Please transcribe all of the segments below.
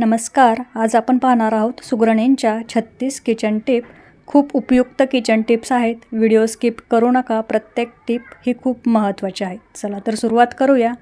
नमस्कार आज आपण पाहणार आहोत सुगरणींच्या छत्तीस किचन टिप खूप उपयुक्त किचन टिप्स आहेत. व्हिडिओ स्किप करू नका. प्रत्येक टिप ही खूप महत्त्वाची आहे. चला तर सुरुवात करूया.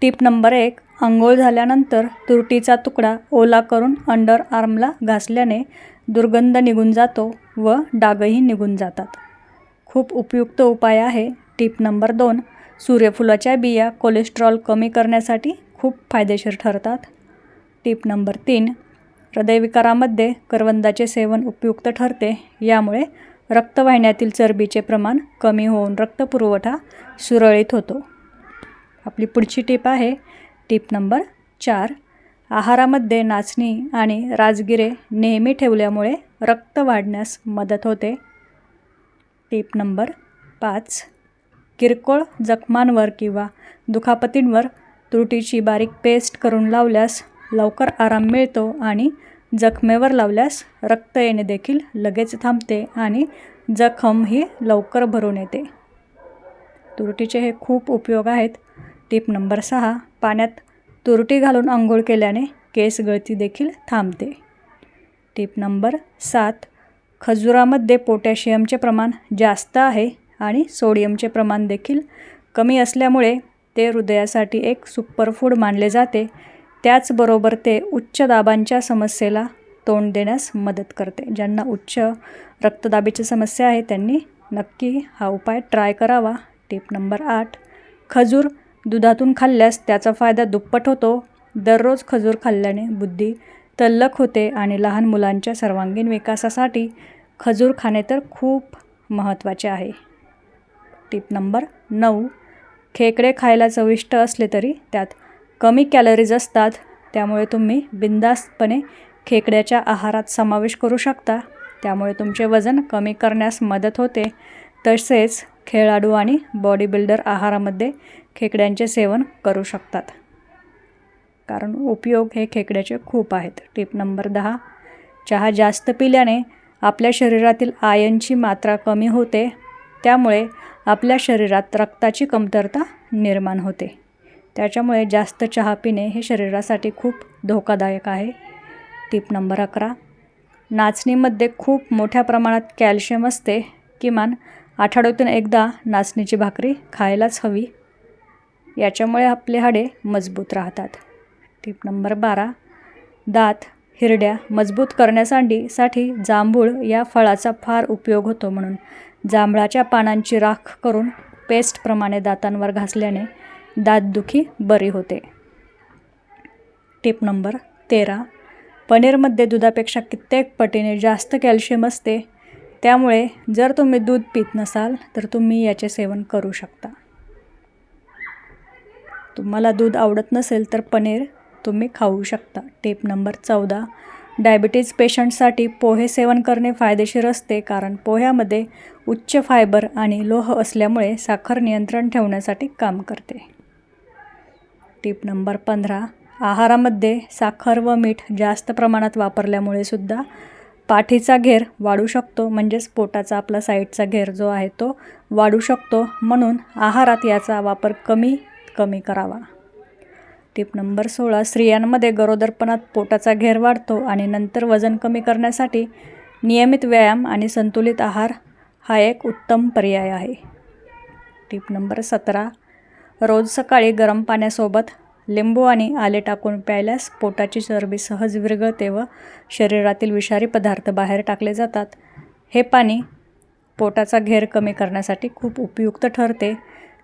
टिप नंबर एक आंघोळ झाल्यानंतर तुरटीचा तुकडा ओला करून अंडर आर्मला घासल्याने दुर्गंध निघून जातो व डागही निघून जातात. खूप उपयुक्त उपाय आहे. टिप नंबर दोन सूर्यफुलाच्या बिया कोलेस्ट्रॉल कमी करण्यासाठी खूप फायदेशीर ठरतात. टिप नंबर तीन हृदयविकारामध्ये करवंदाचे सेवन उपयुक्त ठरते. यामुळे रक्तवाहिन्यातील चरबीचे प्रमाण कमी होऊन रक्तपुरवठा सुरळीत होतो. आपली पुढची टीप आहे. टीप नंबर चार आहारामध्ये नाचणी आणि राजगिरे नेहमी ठेवल्यामुळे रक्त वाढण्यास मदत होते. टीप नंबर पाच किरकोळ जखमांवर किंवा दुखापतींवर तुरटीची बारीक पेस्ट करून लावल्यास लवकर आराम मिळतो आणि जखमेवर लावल्यास रक्त येणे देखील लगेच थांबते आणि जखम ही लवकर भरून येते. तुरटीचे हे खूप उपयोग आहेत. टीप नंबर सहा पाण्यात तुरटी घालून आंघोळ केल्याने केस गळती देखील थांबते. टीप नंबर सात खजुरामध्ये पोटॅशियमचे प्रमाण जास्त आहे आणि सोडियमचे प्रमाण देखील कमी असल्यामुळे ते हृदयासाठी एक सुपरफूड मानले जाते. त्याचबरोबर ते उच्च दाबांच्या समस्येला तोंड देण्यास मदत करते. ज्यांना उच्च रक्तदाबीची समस्या आहे त्यांनी नक्की हा उपाय ट्राय करावा. टिप नंबर आठ खजूर दुधातून खाल्ल्यास त्याचा फायदा दुप्पट होतो. दररोज खजूर खाल्ल्याने बुद्धी तल्लख होते आणि लहान मुलांच्या सर्वांगीण विकासासाठी खजूर खाणे तर खूप महत्त्वाचे आहे. टिप नंबर नऊ खेकडे खायला चविष्ट असले तरी त्यात कमी कॅलरीज असतात त्यामुळे तुम्ही बिंदास्तपणे खेकड्याच्या आहारात समावेश करू शकता. त्यामुळे तुमचे वजन कमी करण्यास मदत होते. तसेच खेळाडू आणि बॉडी बिल्डर आहारामध्ये खेकड्यांचे सेवन करू शकतात. कारण उपयोग हे खेकड्याचे खूप आहेत. टिप नंबर दहा. चहा जास्त पिल्याने आपल्या शरीरातील आयनची मात्रा कमी होते. त्यामुळे आपल्या शरीरात रक्ताची कमतरता निर्माण होते. त्याच्यामुळे जास्त चहा पिणे हे शरीरासाठी खूप धोकादायक आहे. टिप नंबर अकरा. नाचणीमध्ये खूप मोठ्या प्रमाणात कॅल्शियम असते किमान आठवड्यातून एकदा नाचणीची भाकरी खायलाच हवी. याच्यामुळे आपले हाडे मजबूत राहतात. टिप नंबर बारा. दात हिरड्या मजबूत करण्यासाठी साठी जांभूळ या फळाचा फार उपयोग होतो म्हणून जांभळाच्या पानांची राख करून पेस्टप्रमाणे दातांवर घासल्याने दातदुखी बरी होते. टिप नंबर तेरा. पनीरमध्ये दुधापेक्षा कित्येक पटीने जास्त कॅल्शियम असते. त्यामुळे जर तुम्ही दूध पित नसाल तर तुम्ही याचे सेवन करू शकता. तुम्हाला दूध आवडत नसेल तर पनीर तुम्ही खाऊ शकता. टिप नंबर चौदा. डायबिटीज पेशंटसाठी पोहे सेवन करणे फायदेशीर असते कारण पोह्यामध्ये उच्च फायबर आणि लोह असल्यामुळे साखर नियंत्रण ठेवण्यासाठी काम करते. टिप नंबर पंधरा. आहारामध्ये साखर व मीठ जास्त प्रमाणात वापरल्यामुळे सुद्धा पाठीचा घेर वाढू शकतो म्हणजेच पोटाचा आपला साईडचा घेर जो आहे तो वाढू शकतो. म्हणून आहारात याचा वापर कमी कमी करावा. टिप नंबर सोळा. स्त्रियांमध्ये गरोदरपणात पोटाचा घेर वाढतो आणि नंतर वजन कमी करण्यासाठी नियमित व्यायाम आणि संतुलित आहार हा एक उत्तम पर्याय आहे. टिप नंबर सतरा. रोज सकाळी गरम पाण्यासोबत लिंबू आणि आले टाकून प्यायल्यास पोटाची चरबी सहज विरघळते व शरीरातील विषारी पदार्थ बाहेर टाकले जातात. हे पाणी पोटाचा घेर कमी करण्यासाठी खूप उपयुक्त ठरते.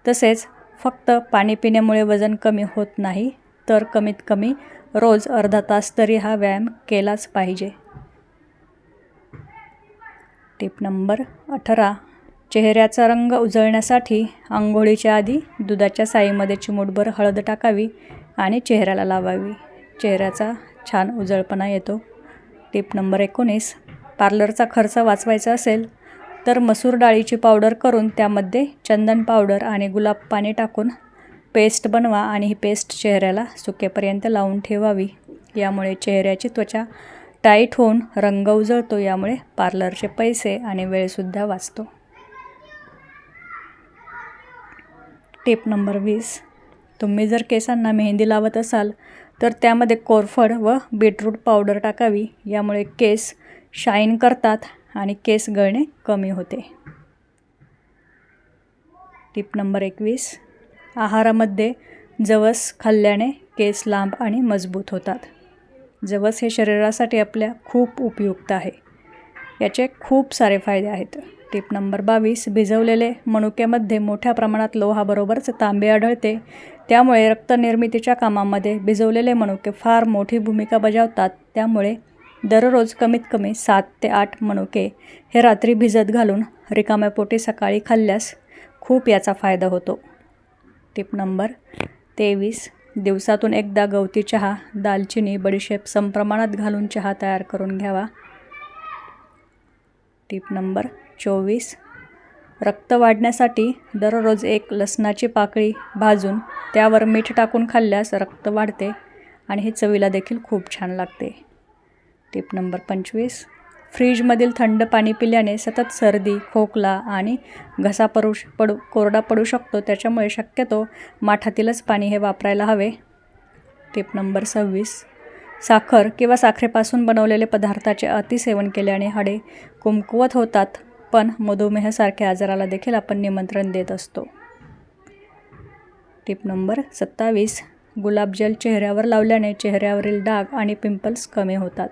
तसेच फक्त पाणी पिण्यामुळे वजन कमी होत नाही तर कमीत कमी रोज अर्धा तास तरी हा व्यायाम केलाच पाहिजे. टिप नंबर अठरा. चेहऱ्याचा रंग उजळण्यासाठी आंघोळीच्या आधी दुधाच्या साईमध्ये चिमूटभर हळद टाकावी आणि चेहऱ्याला लावावी. चेहऱ्याचा छान उजळपणा येतो. टिप नंबर एकोणीस. पार्लरचा खर्च वाचवायचा असेल तर मसूर डाळीची पावडर करून त्यामध्ये चंदन पावडर आणि गुलाब पाणी टाकून पेस्ट बनवा आणि ही पेस्ट चेहऱ्याला सुकेपर्यंत लावून ठेवावी. यामुळे चेहऱ्याची त्वचा टाईट होऊन रंग उजळतो यामुळे पार्लरचे पैसे आणि वेळसुद्धा वाचतो. टिप नंबर वीस. तुम्ही जर केसांना मेहंदी लावत असाल तर त्यामध्ये कोरफड व बीटरूट पावडर टाकावी. यामुळे केस शाईन करतात आणि केस गळणे कमी होते. टिप नंबर एकवीस. आहारामध्ये जवस खाल्ल्याने केस लांब आणि मजबूत होतात. जवस हे शरीरासाठी आपल्या खूप उपयुक्त आहे. याचे खूप सारे फायदे आहेत. टिप नंबर बावीस भिजवलेले मनुक्यामध्ये मोठ्या प्रमाणात लोहाबरोबरच तांबे आढळते. त्यामुळे रक्तनिर्मितीच्या कामामध्ये भिजवलेले मनुके फार मोठी भूमिका बजावतात. त्यामुळे दररोज कमीत कमी सात ते आठ मनुके हे रात्री भिजत घालून रिकाम्या पोटी सकाळी खाल्ल्यास खूप याचा फायदा होतो. टिप नंबर तेवीस दिवसातून एकदा गवती चहा दालचिनी बडीशेप समप्रमाणात घालून चहा तयार करून घ्यावा. टिप नंबर चोवीस. रक्त वाढण्यासाठी दररोज एक लसणाची पाकळी भाजून त्यावर मीठ टाकून खाल्ल्यास रक्त वाढते आणि हे चवीला देखील खूप छान लागते. टिप नंबर पंचवीस. फ्रीजमधील थंड पाणी पिल्याने सतत सर्दी खोकला आणि घसा पडू पडू कोरडा पडू शकतो. त्याच्यामुळे शक्यतो माठातीलच पाणी हे वापरायला हवे. टिप नंबर सव्वीस. साखर किंवा साखरेपासून बनवलेले पदार्थाचे अतिसेवन केल्याने हाडे कुमकुवत होतात पण मधुमेहासारख्या आजाराला देखील आपण निमंत्रण देत असतो. टिप नंबर सत्तावीस. गुलाबजल चेहऱ्यावर लावल्याने चेहऱ्यावरील डाग आणि पिंपल्स कमी होतात.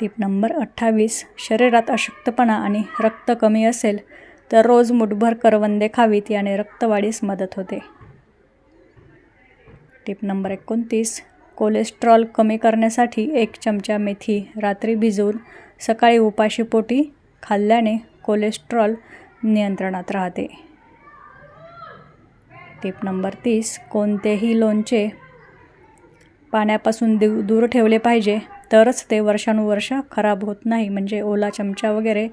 टिप नंबर अठ्ठावीस. शरीरात अशक्तपणा आणि रक्त कमी असेल तर रोज मुठभर करवंदे खावीत याने रक्तवाढीस मदत होते. टिप नंबर एकोणतीस. कोलेस्ट्रॉल कमी करण्यासाठी एक चमचा मेथी रात्री भिजवून सकाळी उपाशीपोटी खाल्ल्याने कोलेस्ट्रॉल नियंत्रणात राहते. टिप नंबर तीस. कोणतेही लोणचे पाण्यापासून दू दूर ठेवले पाहिजे तरच ते वर्षानुवर्ष खराब होत नाही. म्हणजे ओला चमचा वगैरे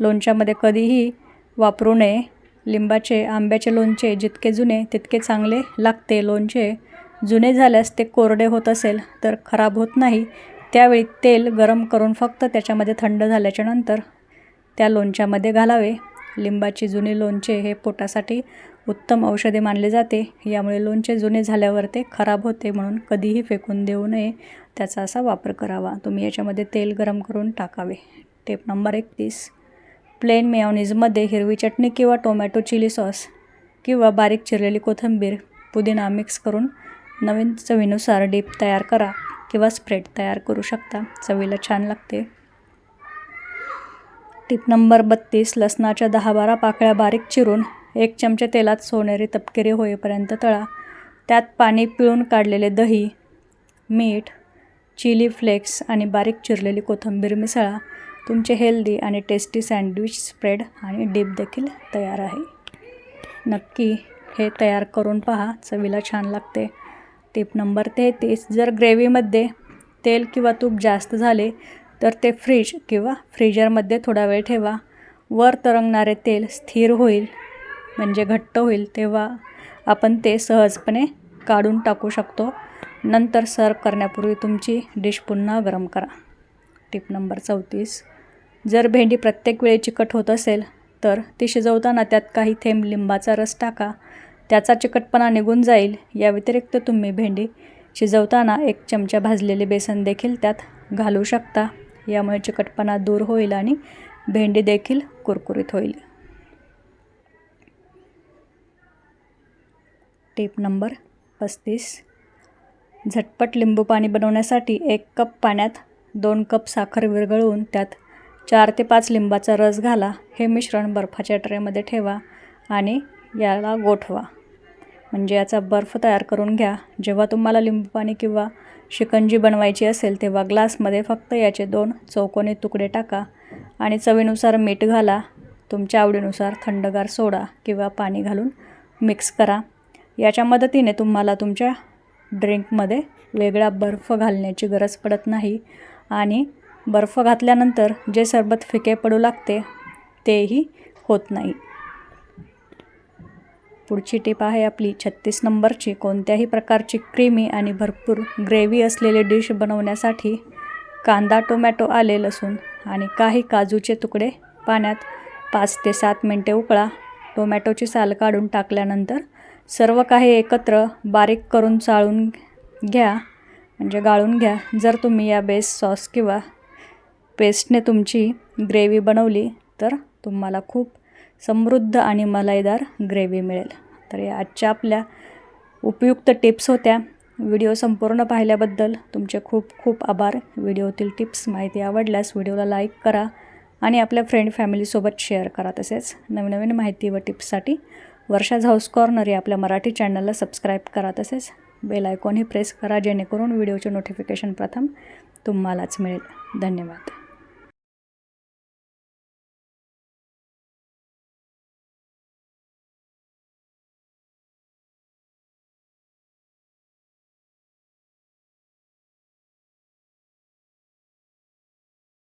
लोणच्यामध्ये कधीही वापरू नये. लिंबाचे आंब्याचे लोणचे जितके जुने तितके चांगले लागते. लोणचे जुने झाल्यास ते कोरडे होत असेल तर खराब होत नाही. त्यावेळी तेल गरम करून फक्त त्याच्यामध्ये थंड झाल्याच्यानंतर त्या लोणच्यामध्ये घालावे. लिंबाची जुनी लोणचे हे पोटासाठी उत्तम औषधे मानले जाते. यामुळे लोणचे जुने झाल्यावर ते खराब होते म्हणून कधीही फेकून देऊ नये. त्याचा असा वापर करावा. तुम्ही याच्यामध्ये तेल गरम करून टाकावे. टेप नंबर एकतीस. प्लेन मेयोनीजमध्ये हिरवी चटणी किंवा टोमॅटो चिली सॉस किंवा बारीक चिरलेली कोथिंबीर पुदिना मिक्स करून नवीन चवीनुसार डीप तयार करा किंवा स्प्रेड तयार करू शकता. चवीला छान लागते. टिप नंबर बत्तीस लसणाच्या दहा बारा पाकळ्या बारीक चिरून एक चमचे तेलात सोनेरी तपकिरी होईपर्यंत तळा. त्यात पाणी पिळून काढलेले दही मीठ चिली फ्लेक्स आणि बारीक चिरलेली कोथिंबीर मिसळा. तुमचे हेल्दी आणि टेस्टी सँडविच स्प्रेड आणि डीप देखील तयार आहे. नक्की हे तयार करून पहा. चवीला छान लागते. टिप नंबर तेहतीस. जर ग्रेव्हीमध्ये तेल किंवा तूप जास्त झाले तर ते फ्रीज किंवा फ्रीजरमध्ये थोडा वेळ ठेवा. वर तरंगणारे तेल स्थिर होईल म्हणजे घट्ट होईल तेव्हा आपण ते सहजपणे काढून टाकू शकतो. नंतर सर्व करण्यापूर्वी तुमची डिश पुन्हा गरम करा. टिप नंबर चौतीस. जर भेंडी प्रत्येक वेळी चिकट होत असेल तर ती शिजवताना त्यात काही थेंब लिंबाचा रस टाका. त्याचा चिकटपणा निघून जाईल या व्यतिरिक्त तुम्ही भेंडी शिजवताना एक चमचा भाजलेले बेसन देखील त्यात घालू शकता. यामुळे चिकटपणा दूर होईल आणि भेंडी देखील कुरकुरीत होईल. टिप नंबर पस्तीस. झटपट लिंबू पाणी बनवण्यासाठी एक कप पाण्यात दोन कप साखर विरघळवून त्यात चार ते पाच लिंबाचा रस घाला. हे मिश्रण बर्फाच्या ट्रेमध्ये ठेवा आणि याला गोठवा. म्हणजे याचा बर्फ तयार करून घ्या. जेव्हा तुम्हाला लिंबू पाणी किंवा शिकंजी बनवायची असेल तेव्हा ग्लासमध्ये फक्त याचे दोन चौकोनी तुकडे टाका आणि चवीनुसार मीठ घाला. तुमच्या आवडीनुसार थंडगार सोडा किंवा पाणी घालून मिक्स करा. याच्या मदतीने तुम्हाला तुमच्या ड्रिंकमध्ये वेगळा बर्फ घालण्याची गरज पडत नाही आणि बर्फ घातल्यानंतर जे सरबत फिके पडू लागते तेही होत नाही. पुढची टीप आहे आपली छत्तीस नंबरची. कोणत्याही प्रकारची क्रीमी आणि भरपूर ग्रेव्ही असलेले डिश बनवण्यासाठी कांदा टोमॅटो आले लसूण आणि काही काजूचे तुकडे पाण्यात पाच ते सात मिनटे उकळा. टोमॅटोची साल काढून टाकल्यानंतर सर्व काही एकत्र बारीक करून चाळून घ्या. म्हणजे गाळून घ्या. जर तुम्ही या बेस सॉस किंवा पेस्टने तुमची ग्रेव्ही बनवली तर तुम्हाला खूप समृद्ध आणि मलाईदार ग्रेव्ही मिळेल. तर या आजच्या आपल्या उपयुक्त टिप्स होत्या. व्हिडिओ संपूर्ण पाहिल्याबद्दल तुमचे खूप खूप आभार. व्हिडिओतील टिप्स माहिती आवडल्यास व्हिडिओला लाईक करा आणि आपल्या फ्रेंड फॅमिलीसोबत शेअर करा. तसेच नवनवीन माहिती व टिप्ससाठी वर्षाज हाऊस कॉर्नर या आपल्या मराठी चॅनलला सबस्क्राईब करा. तसेच बेल आयकॉनही प्रेस करा जेणेकरून व्हिडिओचे नोटिफिकेशन प्रथम तुम्हालाच मिळेल. धन्यवाद.